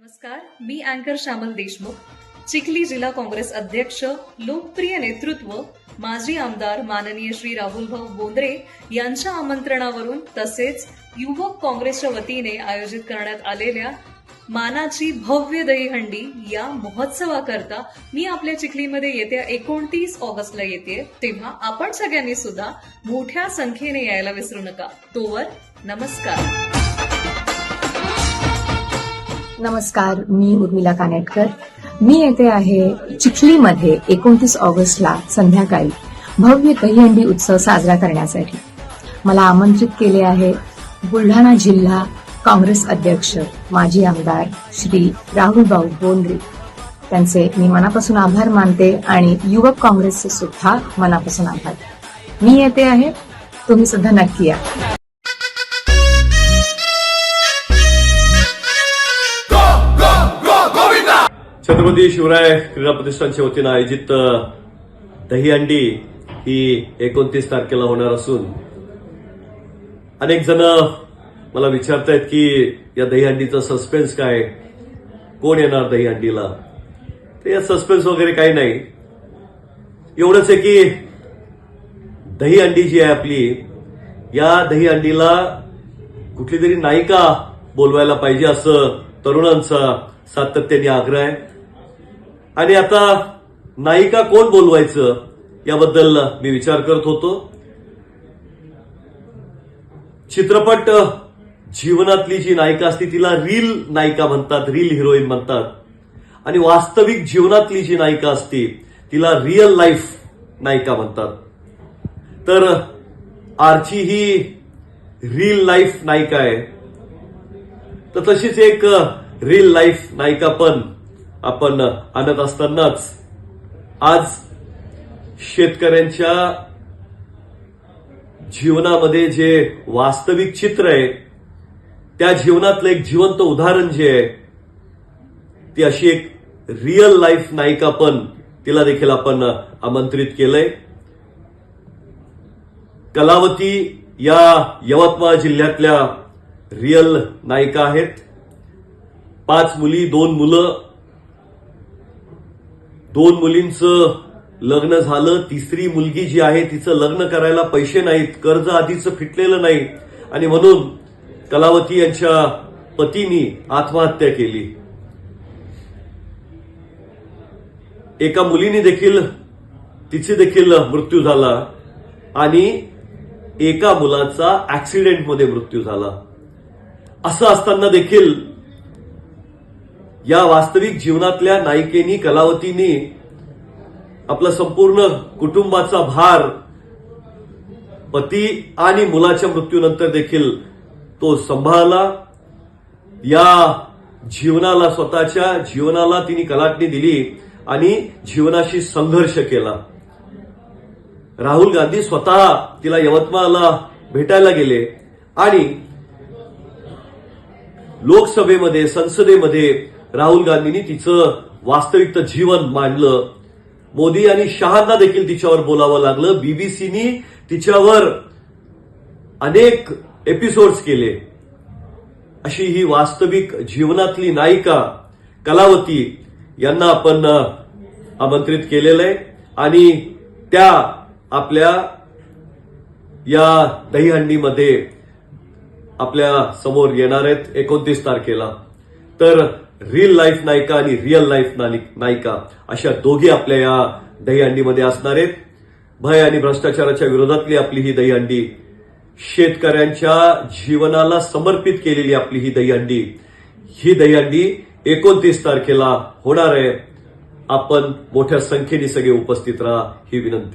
नमस्कार मी अँकर श्यामल देशमुख. चिखली जिल्हा काँग्रेस अध्यक्ष लोकप्रिय नेतृत्व माजी आमदार माननीय श्री राहुल भाऊ बोंद्रे यांच्या आमंत्रणावरून तसेच युवक काँग्रेसच्या वतीने आयोजित करण्यात आलेल्या मानाची भव्य दहीहंडी या महोत्सवाकरता मी आपल्या चिखलीमध्ये येत्या एकोणतीस ऑगस्टला येते. तेव्हा आपण सगळ्यांनी सुद्धा मोठ्या संख्येने यायला विसरू नका. तोवर नमस्कार. नमस्कार मी उर्मिला कानेटकर. मी येते आहे चिखलीमध्ये एकोणतीस ऑगस्टला संध्याकाळी भव्य दहीहंडी उत्सव साजरा करण्यासाठी. मला आमंत्रित केले आहे बुलढाणा जिल्हा काँग्रेस अध्यक्ष माजी आमदार श्री राहुलभाऊ बोंद्रे. त्यांचे मी मनापासून आभार मानते आणि युवक काँग्रेसचे सुद्धा मनापासून आभार. मी येते आहे तुम्ही सुद्धा नक्की या. छत्रपती शिवराय क्रीडा प्रतिष्ठानच्या वतीनं आयोजित दहीहंडी ही एकोणतीस तारखेला होणार असून अनेक जण मला विचारतायत की या दहीहंडीचा सस्पेन्स काय? कोण येणार दहीहंडीला तर या सस्पेन्स वगैरे काही नाही. एवढंच आहे की दहीहंडी जी आहे आपली या दहीहंडीला कुठली तरी नायिका बोलवायला पाहिजे असं तरुणांचा सातत्याने आग्रह आहे. आणि आता नायिका कोण बोलवायचं याबद्दल मी विचार करत होतो. चित्रपट जीवनातली जी नायिका असते तिला रील नायिका म्हणतात रील हिरोईन म्हणतात. आणि वास्तविक जीवनातली जी नायिका असते तिला रिअल लाईफ नायिका म्हणतात. तर आरची ही रील लाईफ नायिका आहे. तर तशीच एक रील लाईफ नायिका पण आपण आणत असतानाच आज शेतकऱ्यांच्या जीवनामध्ये जे वास्तविक चित्र आहे त्या जीवनातलं एक जिवंत उदाहरण जे आहे ती अशी एक रिअल लाईफ नायिका पण तिला देखील आपण आमंत्रित केलंय. कलावती या यवतमाळ जिल्ह्यातल्या रिअल नायिका आहेत. पाच मुली दोन मुलं दोन मुलींचं लग्न झालं तिसरी मुलगी जी आहे तिचं लग्न करायला पैसे नाहीत कर्ज आधीचं फिटलेलं नाही. आणि म्हणून कलावती यांच्या पतीनी आत्महत्या केली. एका मुलीने देखील तिचे देखील मृत्यू झाला आणि एका मुलाचा ऍक्सिडेंटमध्ये मृत्यू झाला. असं असताना देखील या वास्तविक जीवनातल्या नायिकेनी कलावतीनी आपला संपूर्ण कुटुंबाचा भार पती आणि मुलाच्या मृत्यूनंतर देखील तो सांभाळला. या जीवनाला स्वतःच्या जीवनाला तिने कलाटणी दिली आणि जीवनाशी संघर्ष केला. राहुल गांधी स्वतः तिला यवतमाळला भेटायला गेले आणि लोकसभेमध्ये संसदेमध्ये राहुल गांधींनी तिचं वास्तविक जीवन मांडलं. मोदी आणि शहांना देखील तिच्यावर बोलावं लागलं. बीबीसीनी तिच्यावर अनेक एपिसोड्स केले. अशी ही वास्तविक जीवनातली नायिका कलावती यांना आपण आमंत्रित केलेलं आहे. आणि त्या आपल्या या दहीहंडीमध्ये आपल्यासमोर येणार आहेत एकोणतीस तारखेला. तर रिअल लाईफ नायिका आणि रिअल लाईफ नायिका अशा दोघी आपल्या या दहीहंडीमध्ये असणार आहेत. भय आणि भ्रष्टाचाराच्या विरोधातली आपली ही दहीहंडी शेतकऱ्यांच्या जीवनाला समर्पित केलेली आपली ही दहीहंडी. ही दहीहंडी एकोणतीस तारखेला होणार आहे. आपण मोठ्या संख्येने सगळे उपस्थित राहा ही विनंती.